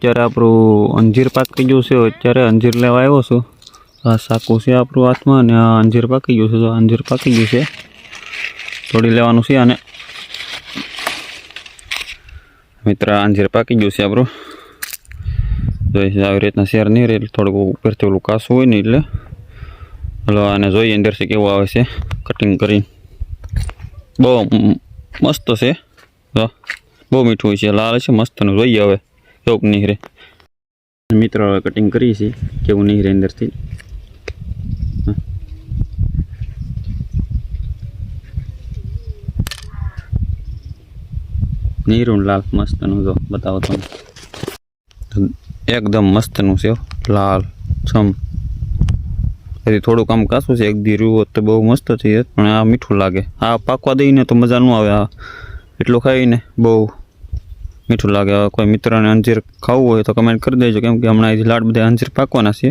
અત્યારે આપણું અંજીર પાકી ગયું છે. અત્યારે અંજીર લેવા આવ્યો છું. આ સાકું છે આપણું હાથમાં અને આ અંજીર પાકી ગયું છે. તો અંજીર પાકી ગયું છે. થોડી લેવાનું છે અને મિત્ર અંજીર પાકી ગયું છે આપણું. જોઈ આવી રીતના શેર નહીં રહે થોડુંક ઉપરથી ઓલું કાસું હોય ને એટલે. હલો, આને જોઈએ અંદરથી કેવું આવે છે. કટિંગ કરીને. બહુ મસ્ત છે. બહુ મીઠું હોય છે. લાલ છે મસ્તનું જોઈએ હવે. કેવું રહે મિત્રો કટિંગ કરી છે કેવું નહીં રહે અંદરથી. નીરું લાલ, મસ્તનું જો, બતાવો તમે. એકદમ મસ્તનું છે લાલ, છમ. હજી થોડું કામ કાચું છે, એક દી હોત તો બહુ મસ્ત જાત પણ આ મીઠું લાગે. આ પાકવા દઈને તો મજા ન આવે, આ. એટલું ખાઈને બહુ મીઠું લાગે, કોઈ મિત્રને અંજીર ખાવું હોય તો કમેન્ટ કરી દેજો, કેમ કે હમણાં લાડ બધા અંજીર પાકવાના છે.